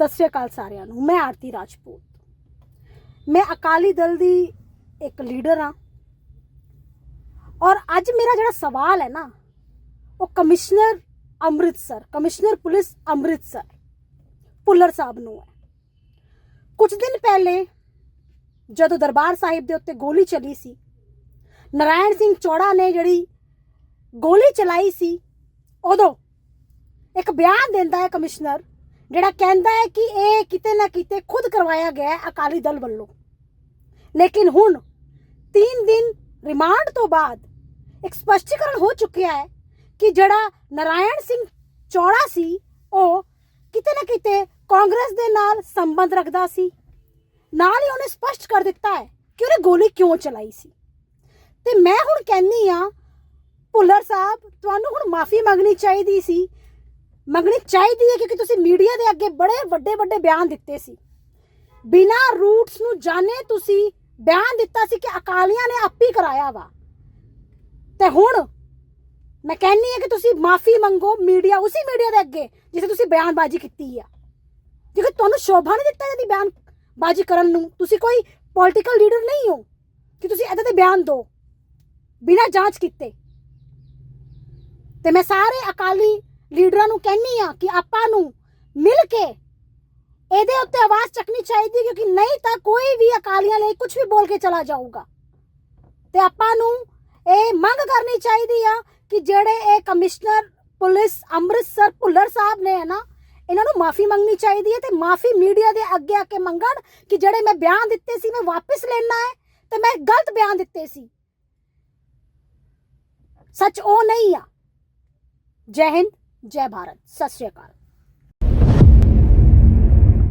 ਸਤਿ ਸ਼੍ਰੀ ਅਕਾਲ ਸਾਰਿਆਂ ਨੂੰ, ਮੈਂ ਆਰਤੀ ਰਾਜਪੂਤ। ਮੈਂ ਅਕਾਲੀ ਦਲ ਦੀ ਇੱਕ ਲੀਡਰ ਹਾਂ। ਔਰ ਅੱਜ ਮੇਰਾ ਜਿਹੜਾ ਸਵਾਲ ਹੈ ਨਾ, ਉਹ commissioner Amritsar, commissioner police Amritsar, Bhullar Sahib ਨੂੰ ਹੈ। ਕੁਝ ਦਿਨ ਪਹਿਲੇ ਜਦੋਂ ਦਰਬਾਰ ਸਾਹਿਬ ਦੇ ਉੱਤੇ ਗੋਲੀ ਚੱਲੀ ਸੀ, ਨਰਾਇਣ ਸਿੰਘ ਚੌੜਾ ਨੇ ਜਿਹੜੀ ਗੋਲੀ ਚਲਾਈ ਸੀ, ਉਦੋਂ ਇੱਕ ਬਿਆਨ ਦਿੰਦਾ ਹੈ ਕਮਿਸ਼ਨਰ ਜਿਹੜਾ ਕਹਿੰਦਾ ਹੈ ਕਿ ਇਹ ਕਿਤੇ ਨਾ ਕਿਤੇ ਖੁਦ ਕਰਵਾਇਆ ਗਿਆ ਅਕਾਲੀ ਦਲ ਵੱਲੋਂ। ਲੇਕਿਨ ਹੁਣ 3 ਦਿਨ ਰਿਮਾਂਡ ਤੋਂ ਬਾਅਦ ਇੱਕ ਸਪਸ਼ਟੀਕਰਨ ਹੋ ਚੁੱਕਿਆ ਹੈ ਕਿ ਜਿਹੜਾ ਨਰਾਇਣ ਸਿੰਘ ਚੌੜਾ ਸੀ, ਉਹ ਕਿਤੇ ਨਾ ਕਿਤੇ ਕਾਂਗਰਸ ਦੇ ਨਾਲ ਸੰਬੰਧ ਰੱਖਦਾ ਸੀ। ਨਾਲ ਹੀ ਉਹਨੇ ਸਪਸ਼ਟ ਕਰ ਦਿੱਤਾ ਹੈ ਕਿ ਉਹਨੇ ਗੋਲੀ ਕਿਉਂ ਚਲਾਈ ਸੀ। ਤੇ ਮੈਂ ਹੁਣ ਕਹਿੰਨੀ ਆ ਭੁੱਲਰ ਸਾਹਿਬ, ਤੁਹਾਨੂੰ ਹੁਣ ਮਾਫੀ ਮੰਗਣੀ ਚਾਹੀਦੀ ਸੀ। ਮੰਗਣੀ ਚਾਹੀਦੀ ਹੈ ਕਿਉਂਕਿ ਤੁਸੀਂ ਮੀਡੀਆ ਅੱਗੇ ਬੜੇ ਵੱਡੇ ਵੱਡੇ ਬਿਆਨ ਦਿੱਤੇ ਸੀ। ਬਿਨਾ ਰੂਟਸ ਨੂੰ ਜਾਣੇ ਤੁਸੀਂ ਬਿਆਨ ਦਿੱਤਾ ਸੀ ਕਿ ਅਕਾਲੀਆਂ ਨੇ ਆਪੀ ਕਰਾਇਆ ਵਾ। ਤੇ ਹੁਣ ਮੈਂ ਕਹਿੰਨੀ ਹੈ ਕਿ ਤੁਸੀਂ ਮਾਫੀ ਮੰਗੋ ਮੀਡੀਆ, ਉਸੇ ਮੀਡੀਆ ਦੇ ਅੱਗੇ ਜਿੱਥੇ ਤੁਸੀਂ ਬਿਆਨਬਾਜ਼ੀ ਕੀਤੀ ਆ। ਕਿਉਂਕਿ ਤੁਹਾਨੂੰ ਸ਼ੋਭਾ ਨਹੀਂ ਦਿੱਤਾ ਇਹਦੀ ਬਿਆਨਬਾਜ਼ੀ ਕਰਨ ਨੂੰ। ਤੁਸੀਂ ਕੋਈ ਪੋਲਿਟੀਕਲ ਲੀਡਰ ਨਹੀਂ ਹੋ ਕਿ ਤੁਸੀਂ ਇਹਦੇ ਤੇ ਬਿਆਨ ਦਿਓ, ਬਿਨਾਂ ਜਾਂਚ ਕੀਤੇ। ਤੇ ਮੈਂ ਸਾਰੇ ਅਕਾਲੀ ਲੀਡਰਾਂ ਨੂੰ ਕਹਿੰਨੀ ਆ ਕਿ ਆਪਾਂ ਨੂੰ ਮਿਲ ਕੇ ਇਹਦੇ ਉੱਤੇ ਆਵਾਜ਼ ਚੱਕਣੀ ਚਾਹੀਦੀ ਕਿਉਂਕਿ ਨਹੀਂ ਤਾਂ ਕੋਈ ਵੀ ਅਕਾਲੀਆਂ ਲਈ ਕੁਝ ਵੀ ਬੋਲ ਕੇ ਚਲਾ ਜਾਊਗਾ। ਤੇ ਆਪਾਂ ਨੂੰ ਇਹ ਮੰਗ ਕਰਨੀ ਚਾਹੀਦੀ ਆ ਕਿ ਜਿਹੜੇ ਇਹ ਕਮਿਸ਼ਨਰ ਪੁਲਿਸ, ਅੰਮ੍ਰਿਤਸਰ ਭੁੱਲਰ ਸਾਹਿਬ ਨੇ ਹੈ ਨਾ, ਇਹਨਾਂ ਨੂੰ ਮਾਫੀ ਮੰਗਣੀ ਚਾਹੀਦੀ ਹੈ ਤੇ ਮਾਫੀ ਮੀਡੀਆ ਦੇ ਅੱਗੇ ਆ ਕੇ ਮੰਗਣ ਕਿ ਜਿਹੜੇ ਮੈਂ ਬਿਆਨ ਦਿੱਤੇ ਸੀ, ਮੈਂ ਵਾਪਸ ਲੈਣਾ ਹੈ ਤੇ ਮੈਂ ਗਲਤ ਬਿਆਨ ਦਿੱਤੇ ਸੀ। ਸੱਚ ਉਹ ਨਹੀਂ ਆ। ਜੈ ਹਿੰਦ, ਜੈ ਭਾਰਤ। ਸਤਿ ਸ਼੍ਰੀ ਅਕਾਲ।